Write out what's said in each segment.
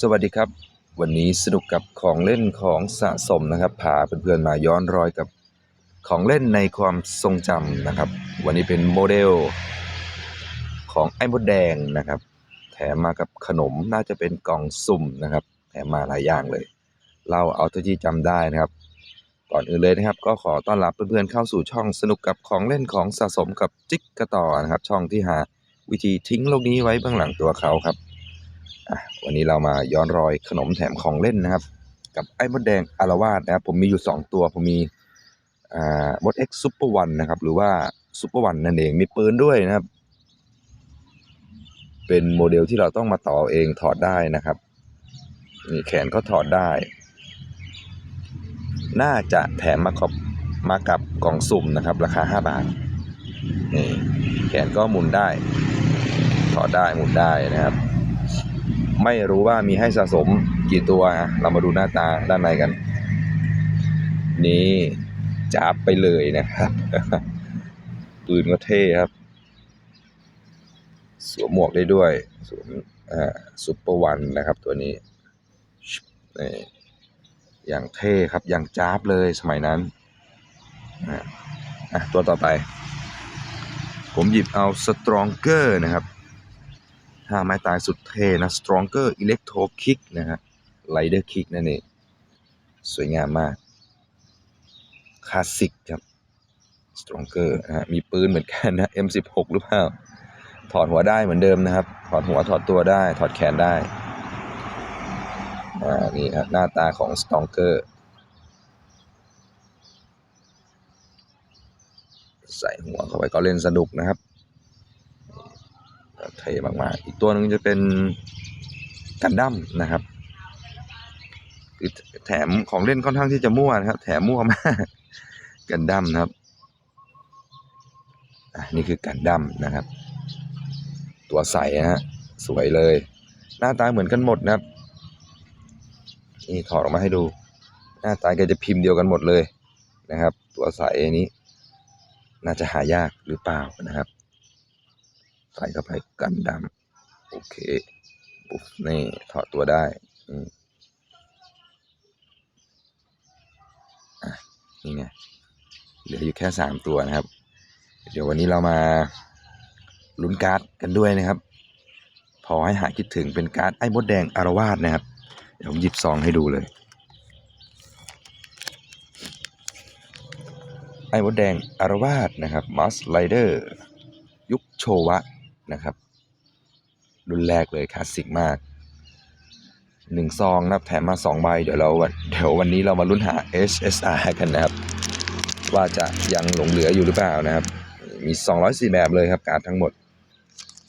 สวัสดีครับ วันนี้สนุกกับของเล่นของสะสมนะครับพาเพื่อนๆมาย้อนรอยกับของเล่นในความทรงจำนะครับ วันนี้เป็นโมเดลของไอ้มดแดงนะครับ แถมมากับขนมน่าจะเป็นกล่องสุ่มนะครับ แถมมาหลายอย่างเลย เราเอาเท่าที่จำได้นะครับก่อนอื่นเลยนะครับ ก็ขอต้อนรับเพื่อนๆเข้าสู่ช่องสนุกกับของเล่นของสะสมกับจิ๊กกระต่อนะครับ ช่องที่หาวิธีทิ้งโลกนี้ไว้เบื้องหลังตัวเขาครับ วันนี้เรามาย้อนรอยขนมแถมของเล่นนะครับ กับไอ้มดแดงอารวาสนะครับ ผมมีอยู่ 2 ตัวผมมีอ่ามดเอ็กซ์ซูเปอร์วันนะครับ หรือว่าซูเปอร์วันนั่นเองมีปืนด้วยนะครับ เป็นโมเดลที่เราต้องมาต่อเองถอดได้นะครับนี่แขนก็ถอดได้ น่าจะแถมมากับมากับกล่องสุ่มนะครับ ราคา 5 บาทนี่แขนก็หมุนได้ ถอดได้หมุนได้นะครับ ไม่รู้ว่ามีให้สะสมกี่ตัว เรามาดูหน้าตาด้านในกัน นี่จับไปเลยนะครับปืนก็เท่ครับ สวมหมวกได้ด้วยสวมอ่าซุปเปอร์วันนะครับตัวนี้นี่อย่างเท่ครับ อย่างจ้าบเลยสมัยนั้นอะตัวต่อไป ผมหยิบเอา Stronger นะครับ ท่าไม้ตายสุดเท่นะ Stronger Electro Kick นะฮะ Rider Kick นั่นเอง สวยงามมาก คลาสสิกครับ Stronger นะฮะ มีปืนเหมือนกันนะ M16 หรือเปล่า ถอดหัวได้เหมือนเดิมนะครับ ถอดหัวถอดตัวได้ ถอดแขนได้ อ่า นี่ครับหน้าตาของ Stronger ใส่หัวเข้าไปก็เล่นสนุกนะครับ เท่มากๆ อีกตัวหนึ่งจะเป็นกันดั้มนะครับคือแถมของเล่นค่อนข้างที่จะมั่วนะครับ แถมมั่วมากกันดั้มนะครับนี่คือกันดั้มนะครับ ตัวใสนะฮะสวยเลย หน้าตาเหมือนกันหมดนะครับ นี่ถอดออกมาให้ดู หน้าตาแกจะพิมพ์เดียวกันหมดเลยนะครับ ตัวใสอันนี้ น่าจะหายากหรือเปล่านะครับ ใส่เข้าไปกันดำโอเคปุ๊บนี่ถอดตัวได้อืมอะนี่ไงเหลืออยู่แค่สามตัวนะครับ เดี๋ยววันนี้เรามาลุ้นการ์ดกันด้วยนะครับ พอให้หายคิดถึงเป็นการ์ดไอ้มดแดงอารวาสนะครับ เดี๋ยวผมหยิบซองให้ดูเลย ไอ้มดแดงอารวาสนะครับมัสไลเดอร์ ยุคโชวะ นะครับ รุ่นแรกเลยคลาสสิกมากหนึ่งซองนะครับแถมมาสองใบเดี๋ยวเราเดี๋ยววันนี้เรามาลุ้นหา HSR กันนะครับ ว่าจะยังหลงเหลืออยู่หรือเปล่านะครับ มี 204 แบบเลยครับการ์ดทั้งหมด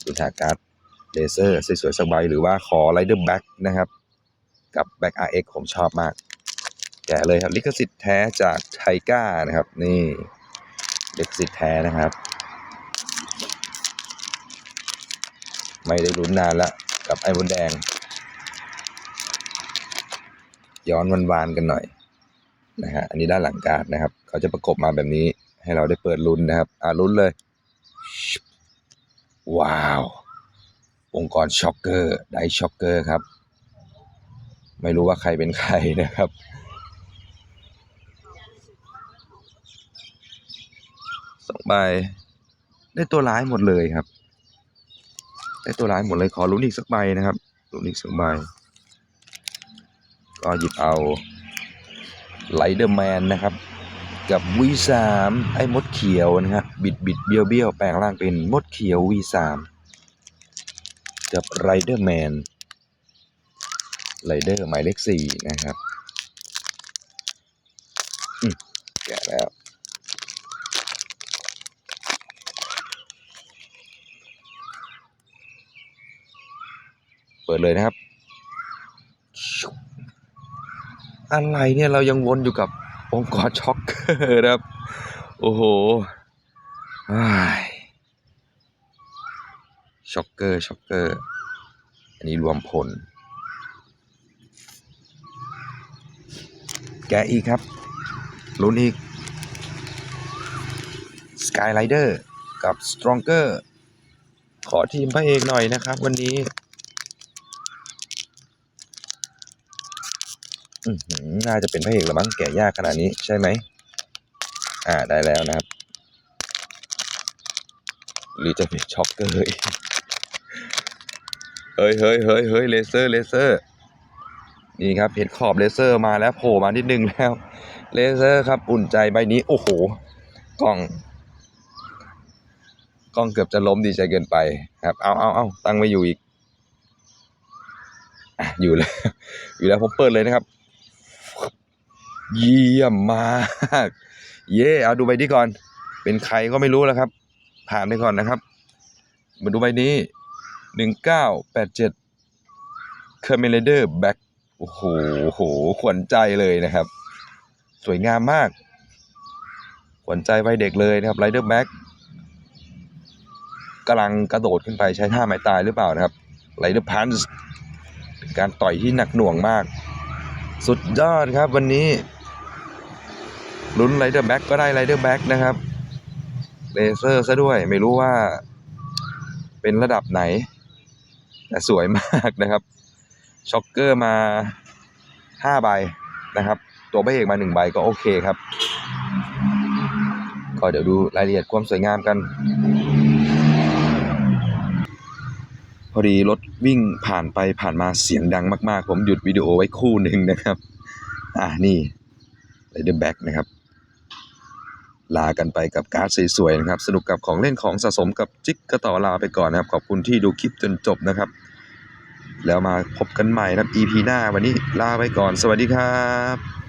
ลุ้นหาการ์ดเลเซอร์สวยๆสักใบหรือว่าขอไรเดอร์แบ็กนะครับ กับ Back RX ผมชอบมาก แกะเลยครับ ลิขสิทธิ์แท้จากไทก้านะครับ นี่ลิขสิทธิ์แท้นะครับ ไม่ได้ลุ้นนานละกับไอ้มดแดง ย้อนวันวานกันหน่อยนะฮะอันนี้ด้านหลังการ์ดนะครับ เขาจะประกบมาแบบนี้ให้เราได้เปิดลุ้นนะครับ อ่าลุ้นเลย ว้าว องค์กรช็อกเกอร์ได้ช็อกเกอร์ครับ ไม่รู้ว่าใครเป็นใครนะครับสองใบได้ตัวร้ายหมดเลยครับ ได้ตัวร้ายหมดเลยขอลุ้นอีกสักใบนะครับลุ้นอีกสักใบก็หยิบเอาไลเดอร์แมนนะครับกับ V3 ไอ้มดเขียวนะครับบิดบิดเบี้ยวเบี้ยวแปลงร่างเป็นมดเขียว V3 กับไรเดอร์แมนไรเดอร์หมายเลขสี่นะครับแกะแล้ว ปิดเลยนะครับ อะไรเนี่ยเรายังวนอยู่กับองค์กรช็อกเกอร์นะครับ โอ้โหช็อกเกอร์ช็อกเกอร์ อันนี้รวมพล แกอีกครับ ลุ้นอีก Skyrider กับ Stronger ขอทีมพระเอกหน่อยนะครับวันนี้ อื้อหือ น่าจะเป็นพระเอกละมั้งแกะยากขนาดนี้ใช่ไหม อ่าได้แล้วนะครับ หรือจะเป็นช็อกเกอร์เฮ้ยเฮ้ยเฮ้ยเฮ้ยเลเซอร์เลเซอร์นี่ครับเห็นขอบเลเซอร์มาแล้วโผล่มานิดนึงแล้วเลเซอร์ครับอุ่นใจใบนี้ โอ้โห กล้อง กล้องเกือบจะล้มดีใจเกินไปครับ เอาเอาเอาตั้งไม่อยู่อีกอะอยู่แล้วอยู่แล้วผมเปิดเลยนะครับ เยี่ยมมาก เย่เอาดูใบนี้ก่อน เป็นใครก็ไม่รู้แล้วครับ ผ่านไปก่อนนะครับ มาดูใบนี้หนึ่งเก้าแปดเจ็ดเคอร์เมเลเดอร์แบ็คโอ้โหโห ขวัญใจเลยนะครับ สวยงามมาก ขวัญใจวัยเด็กเลยนะครับไรเดอร์แบ็คกำลังกระโดดขึ้นไปใช้ท่าไม้ตายหรือเปล่านะครับไรเดอร์พันส์การต่อยที่หนักหน่วงมาก สุดยอดครับวันนี้ ลุ้นไรเดอร์แบ็กก็ได้ไรเดอร์แบ็กนะครับเลเซอร์ซะด้วยไม่รู้ว่า เป็นระดับไหน แต่สวยมากนะครับช็อกเกอร์มาห้าใบนะครับ ตัวพระเอกมาหนึ่งใบก็โอเคครับ ก็เดี๋ยวดูรายละเอียดความสวยงามกัน พอดีรถวิ่งผ่านไปผ่านมาเสียงดังมาก ๆ ผมหยุดวิดีโอไว้คู่หนึ่งนะครับ อ่านี่ไรเดอร์แบ็กนะครับ ลากันไปกับการ์ดสวยๆนะครับ สนุกกับของเล่นของสะสมกับจิ๊กก็ต่อลาไปก่อนนะครับ ขอบคุณที่ดูคลิปจนจบนะครับ แล้วมาพบกันใหม่นะครับ EP หน้าวันนี้ลาไปก่อน สวัสดีครับ